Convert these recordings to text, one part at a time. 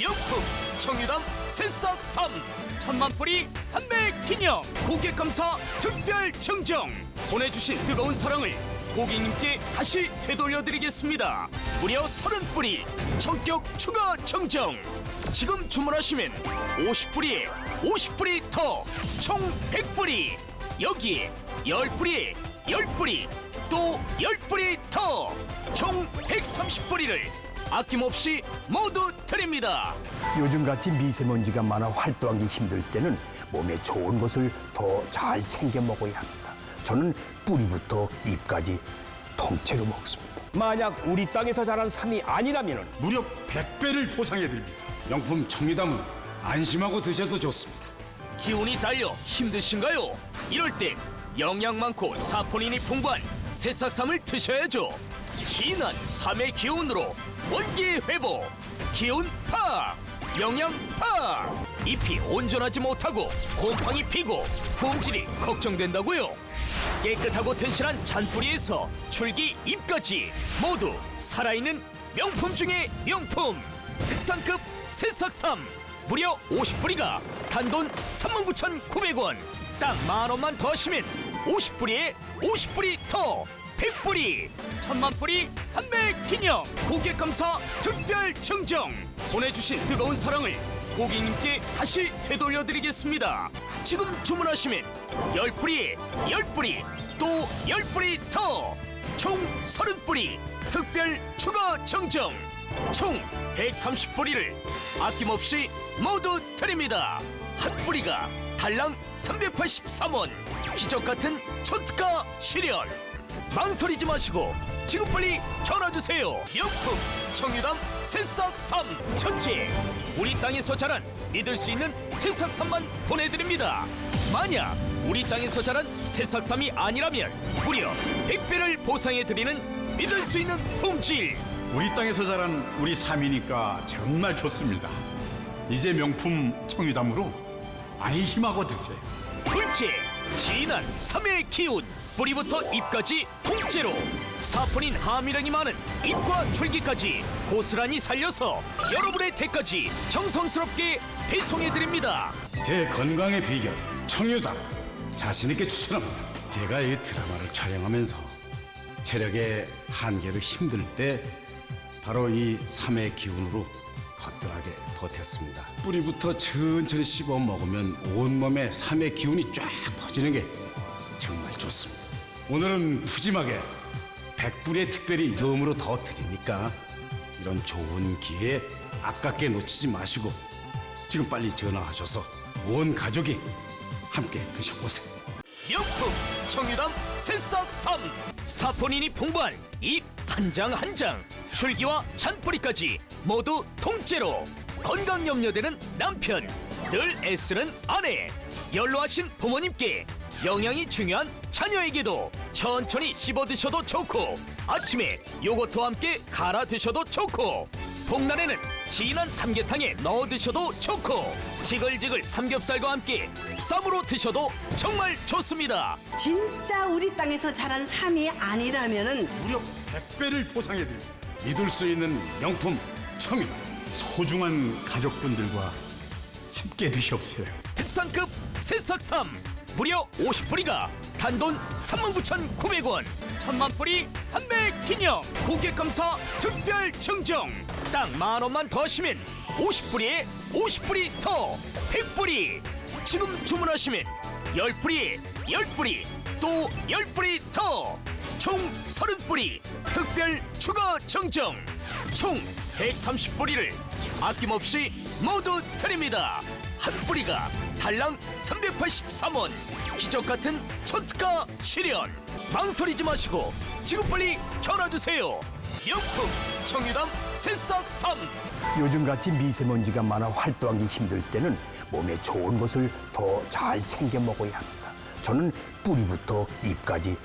명품 청유담 새싹 3 천만 뿌리 판매 기념 고객 감사 특별 증정. 보내주신 뜨거운 사랑을 고객님께 다시 되돌려드리겠습니다. 무려 30뿌리 성격 추가 증정. 지금 주문하시면 50뿌리에 50뿌리 더총 100뿌리 여기에 10뿌리에 10뿌리 또 10뿌리 더총 130뿌리를 아낌없이 모두 드립니다. 요즘같이 미세먼지가 많아 활동하기 힘들 때는 몸에 좋은 것을 더 잘 챙겨 먹어야 합니다. 저는 뿌리부터 잎까지 통째로 먹습니다. 만약 우리 땅에서 자란 삶이 아니라면 무려 100배를 보상해드립니다. 명품 청리담은 안심하고 드셔도 좋습니다. 기운이 달려 힘드신가요? 이럴 땐 영양 많고 사포닌이 풍부한 새싹삼을 드셔야죠. 진한 삼의 기운으로 원기 회복, 기운 파, 영양 파. 잎이 온전하지 못하고 곰팡이 피고 품질이 걱정된다고요. 깨끗하고 튼실한 잔뿌리에서 줄기 잎까지 모두 살아있는 명품 중의 명품. 특상급 새싹삼. 무려 50뿌리가 단돈 39,900원. 딱 만 원만 더 하시면 50뿌리에 50뿌리 더 100뿌리 천만 뿌리 판매 기념 고객 감사 특별 증정 보내주신 뜨거운 사랑을 고객님께 다시 되돌려드리겠습니다 지금 주문하시면 10뿌리에 10뿌리 또 10뿌리 더총 30뿌리 특별 추가 증정 총 130뿌리를 아낌없이 모두 드립니다. 한 뿌리가 달랑 383원. 기적 같은 초특가 실현. 망설이지 마시고 지금 빨리 전화 주세요. 명품 청유담 새싹 3 전체 우리 땅에서 자란 믿을 수 있는 새싹 3만 보내드립니다. 만약 우리 땅에서 자란 새싹 3이 아니라면 무려 100배를 보상해 드리는 믿을 수 있는 품질. 우리 땅에서 자란 우리 삶이니까 정말 좋습니다. 이제 명품 청유담으로 안심하고 드세요. 둘째, 진한 삼의 기운 뿌리부터 잎까지 통째로 사포닌 함유량이 많은 잎과 줄기까지 고스란히 살려서 여러분의 댁까지 정성스럽게 배송해드립니다 제 건강의 비결 청유담 자신 있게 추천합니다. 제가 이 드라마를 촬영하면서 체력의 한계로 힘들 때 바로 이 삼의 기운으로 거뜬하게 버텼습니다. 뿌리부터 천천히 씹어 먹으면 온몸에 삼의 기운이 쫙 퍼지는 게. 오늘은 푸짐하게 백불의 특별히 덤으로 더 드리니까? 이런 좋은 기회 아깝게 놓치지 마시고 지금 빨리 전화하셔서 온 가족이 함께 드셔보세요. 명품 청유담 새싹 3 사포닌이 풍부한 잎 한 장 한 장 줄기와 잔뿌리까지 모두 통째로 건강 염려되는 남편 늘 애쓰는 아내. 연로하신 부모님께 영양이 중요한 자녀에게도 천천히 씹어 드셔도 좋고 아침에 요거트와 함께 갈아 드셔도 좋고 봄날에는 진한 삼계탕에 넣어 드셔도 좋고 지글지글 삼겹살과 함께 쌈으로 드셔도 정말 좋습니다. 진짜 우리 땅에서 자란 삶이 아니라면은 무려 100배를 보상해드립니다. 믿을 수 있는 명품 청이다. 소중한 가족분들과 함께 드셔보세요. 특상급 새싹삼 무려 50뿌리가 단돈 39,900원 천만 뿌리 판매 기념 고객 감사 특별 증정. 딱 만 원만 더 하시면 50뿌리에 50뿌리 더 100뿌리. 지금 주문하시면 10뿌리에 10뿌리 또 10뿌리 더. 총 30뿌리 특별 추가 증정. 총 130뿌리를 아낌없이 모두 드립니다 한 뿌리가 달랑 383원 기적 같은 초특가 실현 망설이지 마시고 지금 빨리 전화 주세요 명품 청유담 새싹 3 요즘같이 미세먼지가 많아 활동하기 힘들 때는 몸에 좋은 것을 더 잘 챙겨 먹어야 합니다. 저는 뿌리부터 잎까지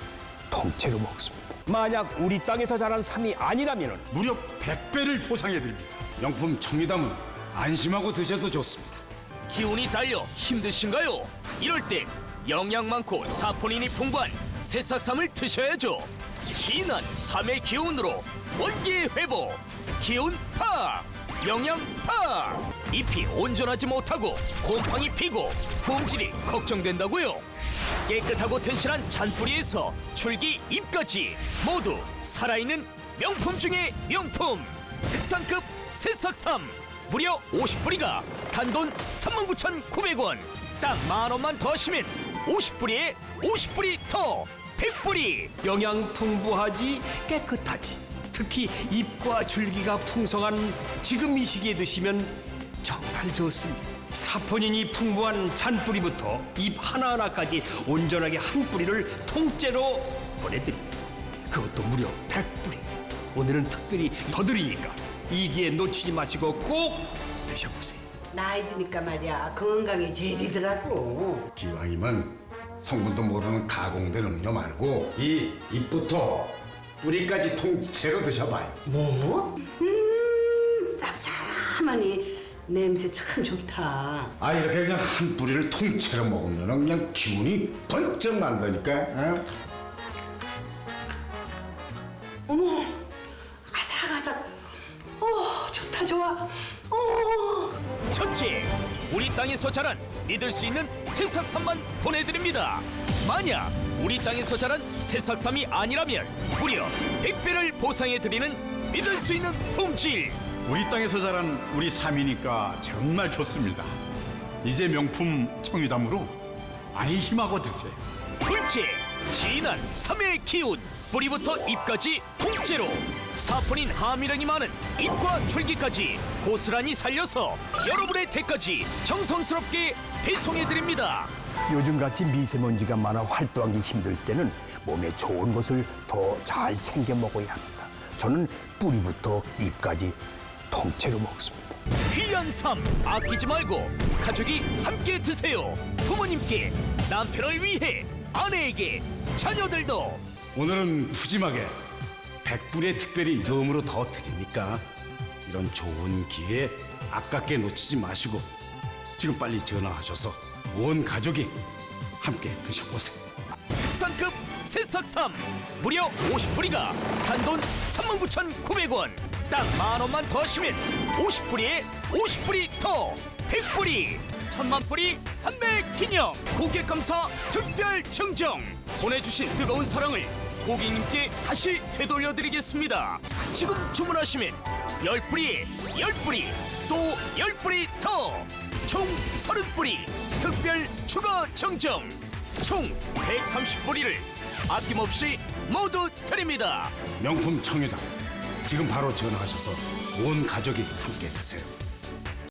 통째로 먹습니다. 만약 우리 땅에서 자란 삶이 아니라면 무려 100배를 보상해드립니다. 명품 청리담은 안심하고 드셔도 좋습니다. 기운이 달려 힘드신가요? 이럴 땐 영양 많고 사포닌이 풍부한 새싹삼을 드셔야죠. 진한 삼의 기운으로 원기 회복, 기운 파, 영양 파. 잎이 온전하지 못하고 곰팡이 피고 품질이 걱정된다고요. 깨끗하고 튼실한 잔뿌리에서 줄기 잎까지 모두 살아있는 명품 중의 명품 특상급 새싹삼 무려 50뿌리가 단돈 39,900원. 딱 만원만 더 하시면 50뿌리에 50뿌리 더 100뿌리. 영양 풍부하지 깨끗하지. 특히 잎과 줄기가 풍성한 지금 이 시기에 드시면 정말 좋습니다. 사포닌이 풍부한 잔뿌리부터 잎 하나하나까지 온전하게 한 뿌리를 통째로 보내드립니다. 그것도 무려 100뿌리. 오늘은 특별히 더 드리니까 이 기회 놓치지 마시고 꼭 드셔보세요 나이 드니까 말이야 건강이 제일이더라고. 기왕이면 성분도 모르는 가공된 음료 말고 이 잎부터 뿌리까지 통째로 드셔봐요. 뭐? 음, 쌉싸름하니 냄새 참 좋다. 아 이렇게 그냥 한 뿌리를 통째로 먹으면 그냥 기운이 번쩍 난다니까. 어? 어. 첫째, 우리 땅에서 자란 믿을 수 있는 새싹삼만 보내드립니다. 만약 우리 땅에서 자란 새싹삼이 아니라면 무려 100배를 보상해드리는 믿을 수 있는 품질. 우리 땅에서 자란 우리 삼이니까 정말 좋습니다. 이제 명품 청유담으로 안심하고 드세요. 둘째, 진한 삼의 기운. 뿌리부터 잎까지 통째로 사포닌 함유량이 많은 잎과 줄기까지 고스란히 살려서 여러분의 댁까지 정성스럽게 배송해드립니다. 요즘같이 미세먼지가 많아 활동하기 힘들 때는 몸에 좋은 것을 더 잘 챙겨 먹어야 합니다. 저는 뿌리부터 잎까지 통째로 먹습니다. 귀한 삶 아끼지 말고 가족이 함께 드세요. 부모님께 남편을 위해 아내에게 자녀들도 오늘은 푸짐하게 백불의 특별히 덤으로 더 드리니까? 이런 좋은 기회 아깝게 놓치지 마시고 지금 빨리 전화하셔서 온 가족이 함께 드셔보세요. 특상급 새싹삼. 무려 50뿌리가 단돈 39,900원. 딱 만 원만 더 하시면 50뿌리에 50뿌리 더 100뿌리 천만 뿌리 판매 기념. 고객 감사 특별 증정. 보내주신 뜨거운 사랑을 고객님께 다시 되돌려드리겠습니다 지금 주문하시면 10뿌리에 10뿌리 또 10뿌리 더총 30뿌리 특별 추가 증정 총 130뿌리를 아낌없이 모두 드립니다. 명품 청유당 지금 바로 전화하셔서 온 가족이 함께 드세요.